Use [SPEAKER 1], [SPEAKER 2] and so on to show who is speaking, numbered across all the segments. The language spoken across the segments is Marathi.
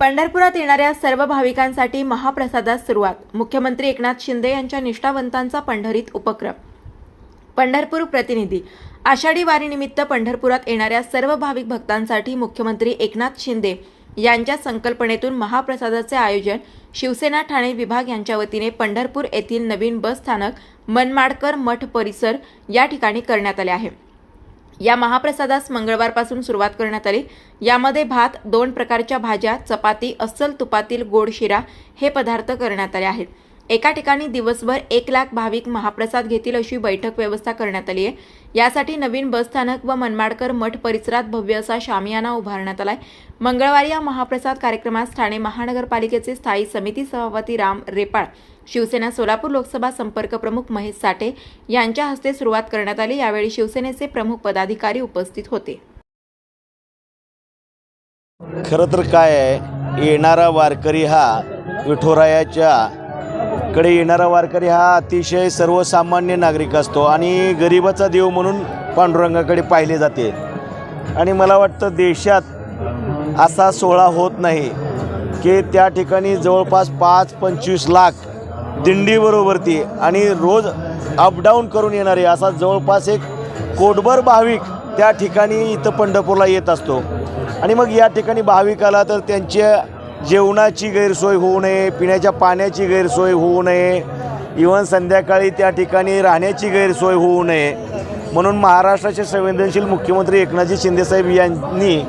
[SPEAKER 1] पंढरपुरात येणाऱ्या सर्व भाविकांसाठी महाप्रसादास सुरुवात. मुख्यमंत्री एकनाथ शिंदे यांच्या निष्ठावंतांचा पंढरीत उपक्रम. पंढरपूर प्रतिनिधी. आषाढी वारीनिमित्त पंढरपुरात येणाऱ्या सर्व भाविक भक्तांसाठी मुख्यमंत्री एकनाथ शिंदे यांच्या संकल्पनेतून महाप्रसादाचे आयोजन शिवसेना ठाणे विभाग यांच्या वतीने पंढरपूर येथील नवीन बस स्थानक मनमाडकर मठ परिसर या ठिकाणी करण्यात आले आहे. या महाप्रसादास मंगळवारपासून सुरुवात करण्यात आली. यामध्ये भात दोन प्रकारच्या भाज्या चपाती अस्सल तुपातील गोड शिरा हे पदार्थ करण्यात आले आहेत. एका ठिकाणी दिवसभर एक लाख भाविक महाप्रसाद घेतील अशी बैठक व्यवस्था करण्यात आली आहे. यासाठी नवीन बसस्थानक व मनमाडकर मठ परिसरात भव्य असा शामियाना उभारण्यात आलाय. मंगळवारी या महाप्रसाद कार्यक्रमास ठाणे महानगरपालिकेचे स्थायी समिती सभापती राम रेपाळ शिवसेना सोलापूर लोकसभा संपर्क प्रमुख महेश साठे यांच्या हस्ते सुरुवात करण्यात आली. यावेळी शिवसेनेचे प्रमुख पदाधिकारी उपस्थित होते.
[SPEAKER 2] खरं तर काय आहे येणारा वारकरी हा विठोरायाच्या कडे येणारा वारकरी हा अतिशय सर्वसामान्य नागरिक असतो आणि गरिबाचा देव म्हणून पांडुरंगाकडे पाहिले जाते. आणि मला वाटतं देशात असा सोहळा होत नाही की त्या ठिकाणी जवळपास पाच पंचवीस लाख दिंडीबरोबरती आणि रोज अपडाऊन करून येणारे असा जवळपास एक कोटभर भाविक त्या ठिकाणी इथं पंढरपूरला येत असतो. आणि मग या ठिकाणी भाविक आला तर त्यांच्या जेवणाची गैरसोय होऊ नये पिण्याच्या पाण्याची गैरसोय होऊ नये इवन संध्याकाळी त्या ठिकाणी राहण्याची गैरसोय होऊ नये. म्हणून महाराष्ट्राचे संवेदनशील मुख्यमंत्री एकनाथजी शिंदेसाहेब यांनी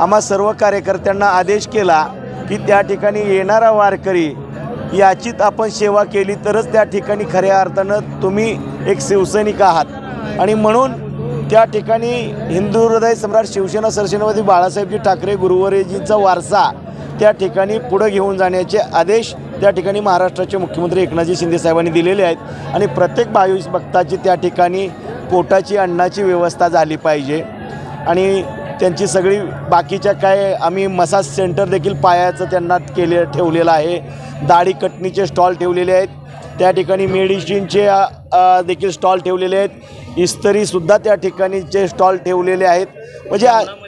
[SPEAKER 2] आम्हा सर्व कार्यकर्त्यांना आदेश केला की त्या ठिकाणी येणारा वारकरी याचीच आपण सेवा केली तरच त्या ठिकाणी खऱ्या अर्थानं तुम्ही एक शिवसैनिक आहात. आणि म्हणून त्या ठिकाणी हिंदू हृदय सम्राट शिवसेना सरसेनापती बाळासाहेबजी ठाकरे गुरुवरेजींचा वारसा त्या ठिकाणी पुढं घेऊन जाण्याचे आदेश त्या ठिकाणी महाराष्ट्राचे मुख्यमंत्री एकनाथजी शिंदे साहेबांनी दिलेले आहेत. आणि प्रत्येक भाविक भक्ताची त्या ठिकाणी पोटाची अन्नाची व्यवस्था झाली पाहिजे. आणि त्यांची सगळी बाकीच्या काय आम्ही मसाज सेंटर देखील पायाचं त्यांना केले ठेवलेलं आहे. दाढी कटणीचे स्टॉल ठेवलेले आहेत. त्या ठिकाणी मेडिसिनचे देखील स्टॉल ठेवलेले आहेत. इस्त्रीसुद्धा त्या ठिकाणीचे स्टॉल ठेवलेले आहेत. म्हणजे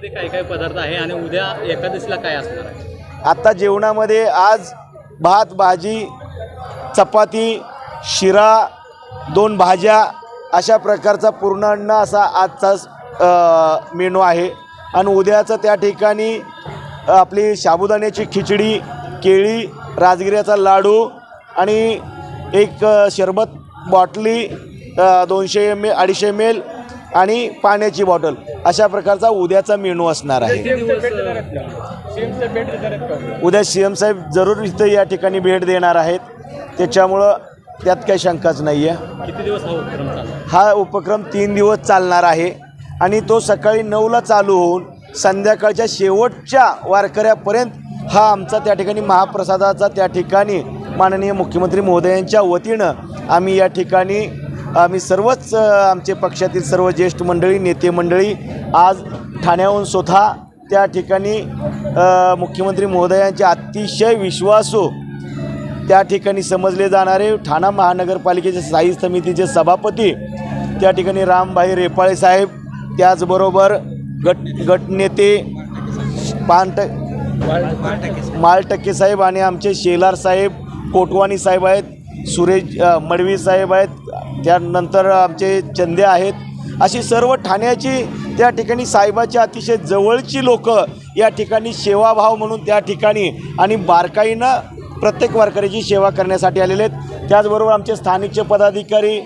[SPEAKER 3] काय काय पदार्थ आहे आणि उद्या एकादशीला काय असणार आहे?
[SPEAKER 2] आत्ता जेवणामध्ये आज भात भाजी चपाती शिरा दोन भाज्या अशा प्रकारचा पूर्ण अन्न असा आजचा मेनू आहे. आणि उद्याचं त्या ठिकाणी आपली साबुदाण्याची खिचडी केळी राजगिऱ्याचा लाडू आणि एक शरबत बॉटली दोनशे एम एल अडीचशे एम एल आणि पाण्याची बॉटल अशा प्रकारचा उद्याचा मेनू असणार आहे. उद्या सी एम साहेब जरूर इथं या ठिकाणी भेट देणार आहेत. त्याच्यामुळं त्यात काही शंकाच नाही आहे
[SPEAKER 3] हा
[SPEAKER 2] हा उपक्रम तीन दिवस चालणार आहे. आणि तो सकाळी नऊला चालू होऊन संध्याकाळच्या शेवटच्या वारकऱ्यापर्यंत हा आमचा त्या ठिकाणी महाप्रसादाचा त्या ठिकाणी माननीय मुख्यमंत्री महोदयांच्या वतीनं आम्ही या ठिकाणी आम्ही सर्वच आमचे पक्षातील सर्व ज्येष्ठ मंडळी नेते मंडळी आज ठाण्याहून स्वतः त्या ठिकाणी मुख्यमंत्री महोदयांचे अतिशय विश्वासू त्या ठिकाणी समजले जाणारे ठाणा महानगरपालिकेचे स्थायी समितीचे सभापती त्या ठिकाणी रामभाई रेपाळे साहेब त्याचबरोबर गट गटनेते पानट मालटक्के साहेब आणि आमचे शेलार साहेब कोटवानी साहेब आहेत सुरेश मडवी साहेब आहेत त्यानंतर आमचे चंदे आहेत. अशी सर्व ठाण्याची त्या ठिकाणी साहेबाची अतिशय जवळची लोकं या ठिकाणी सेवाभाव म्हणून त्या ठिकाणी आणि बारकाईनं प्रत्येक वारकऱ्याची सेवा करण्यासाठी आलेले आहेत. त्याचबरोबर आमचे स्थानिकचे पदाधिकारी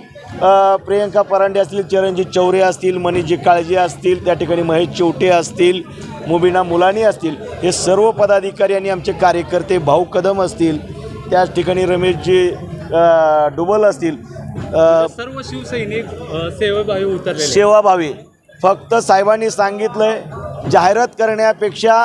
[SPEAKER 2] प्रियंका परांडे असतील चिरंजीत चौरे असतील मनीषजी काळजे असतील त्या ठिकाणी महेश चिवटे असतील मुबिना मुलानी असतील हे सर्व पदाधिकारी आणि आमचे कार्यकर्ते भाऊ कदम असतील त्याच ठिकाणी रमेशजी डुबल असतील
[SPEAKER 3] सर्व शिवसैनिक सेवाभावी आहेत.
[SPEAKER 2] सेवाभावी फक्त साहेबांनी सांगितलंय जाहिरात करण्यापेक्षा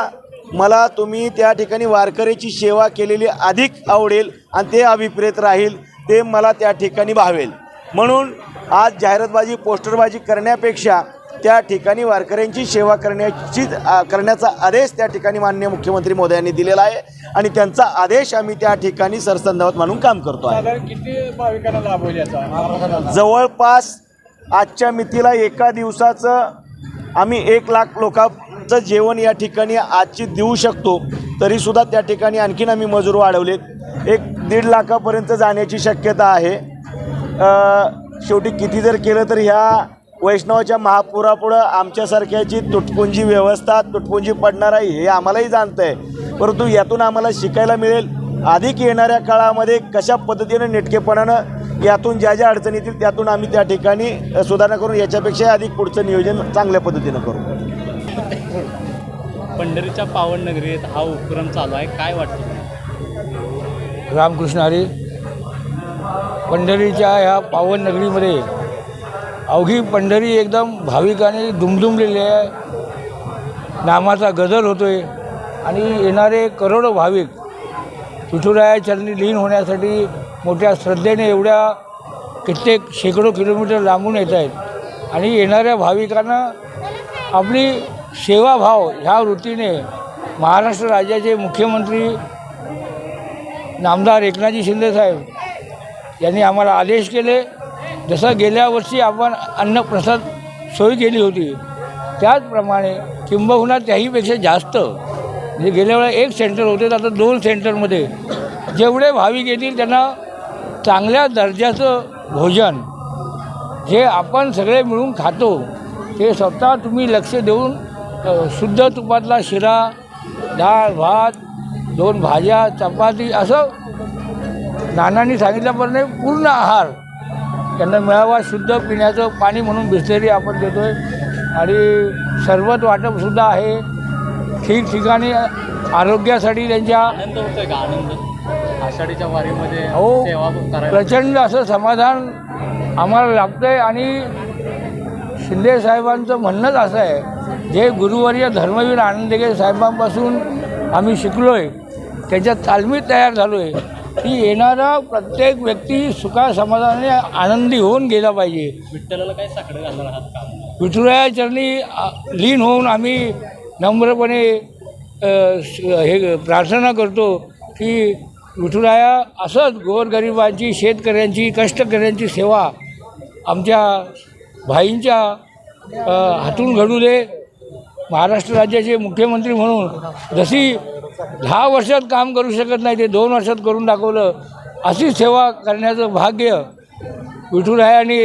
[SPEAKER 2] मला तुम्ही त्या ठिकाणी वारकऱ्याची सेवा केलेली अधिक आवडेल आणि ते अभिप्रेत राहील ते मला त्या ठिकाणी भावेल म्हणून आज जाहिरातबाजी पोस्टरबाजी करण्यापेक्षा त्या ठिकाणी वारकऱ्यांची सेवा करण्याची करण्याचा आदेश त्या ठिकाणी माननीय मुख्यमंत्री मोदयांनी दिलेला आहे. आणि त्यांचा आदेश आम्ही त्या ठिकाणी सरसंधावत म्हणून काम करतो आहे. जवळपास आजच्या मितीला एका दिवसाचं आम्ही एक लाख लोकांचं जेवण या ठिकाणी आजची देऊ शकतो. तरीसुद्धा त्या ठिकाणी आणखीन आम्ही मजूर वाढवलेत. एक दीड लाखापर्यंत जाण्याची शक्यता आहे. शेवटी किती जर केलं तर ह्या वैष्णवाच्या महापुरापुढं आमच्यासारख्याची तुटपुंजी व्यवस्था तुटपुंजी पडणार आहे हे आम्हालाही जाणतं आहे परंतु यातून आम्हाला शिकायला मिळेल अधिक येणाऱ्या काळामध्ये कशा पद्धतीनं नेटकेपणानं यातून ज्या ज्या अडचणी येतील त्यातून आम्ही त्या ठिकाणी सुधारणा करून याच्यापेक्षा अधिक पुढचं नियोजन चांगल्या पद्धतीनं करू.
[SPEAKER 3] पंढरीच्या पावन नगरीत हा उपक्रम चालू आहे. काय वाटतं?
[SPEAKER 4] रामकृष्ण हरी पंढरीच्या ह्या पावन नगरीमध्ये अवघी पंढरी एकदम भाविकाने दुमदुमलेली आहे. नामाचा गजर होतो आहे आणि येणारे करोडो भाविक विठुराया चरणी लीन होण्यासाठी मोठ्या श्रद्धेने एवढ्या कित्येक शेकडो किलोमीटर लांबून येत आहेत. आणि येणाऱ्या भाविकांना आपली सेवाभाव ह्या वृत्तीने महाराष्ट्र राज्याचे मुख्यमंत्री नामदार एकनाथजी शिंदेसाहेब यांनी आम्हाला आदेश केले. जसं गेल्या वर्षी आपण अन्नप्रसाद सोय केली होती त्याचप्रमाणे किंबहुना त्याहीपेक्षा जास्त. म्हणजे गेल्या वेळा एक सेंटर होते तर आता दोन सेंटरमध्ये. जेवढे भाविक येतील त्यांना चांगल्या दर्जाचं भोजन जे आपण सगळे मिळून खातो ते स्वतः तुम्ही लक्ष देऊन शुद्ध तुपातला शिरा डाळ भात दोन भाज्या चपाती असं नानांनी सांगितल्याप्रमाणे पूर्ण आहार त्यांना मिळावा शुद्ध पिण्याचं पाणी म्हणून बिसलेरी आपण देतो आहे आणि सरबत वाटपसुद्धा आहे. ठिकठिकाणी आरोग्यासाठी त्यांच्या
[SPEAKER 3] आनंद होतोय का? आनंद? आषाढीच्या वारीमध्ये
[SPEAKER 4] हो.
[SPEAKER 3] सेवा करायला
[SPEAKER 4] प्रचंड असं समाधान आम्हाला लाभतं आहे आणि शिंदे साहेबांचं म्हणणंच असं आहे जे गुरुवर्य धर्मवीर आनंदगे साहेबांपासून आम्ही शिकलो आहे त्याच्या तालमीत तयार झालो आहे की येणारा प्रत्येक व्यक्ती सुखा समाधानाने आनंदी होऊन गेला पाहिजे.
[SPEAKER 3] विठ्ठलाला काय साकडं घालणार आहात का?
[SPEAKER 4] विठुराया चरणी आ, लीन होऊन आम्ही नम्रपणे अ, हे प्रार्थना करतो की विठुराया असंच गोरगरिबांची शेतकऱ्यांची कष्टकऱ्यांची सेवा आमच्या भाईंच्या अ, हातून घडू दे. महाराष्ट्र राज्याचे मुख्यमंत्री म्हणून जशी दहा वर्षात काम करू शकत नाही ते दोन वर्षात करून दाखवलं. अशी सेवा करण्याचं भाग्य विठुरायाने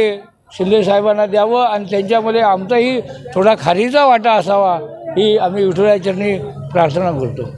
[SPEAKER 4] शिंदे साहेबांना द्यावं आणि त्यांच्यामध्ये आमचाही थोडा खारीचा वाटा असावा ही आम्ही विठुरायचरणी प्रार्थना करतो.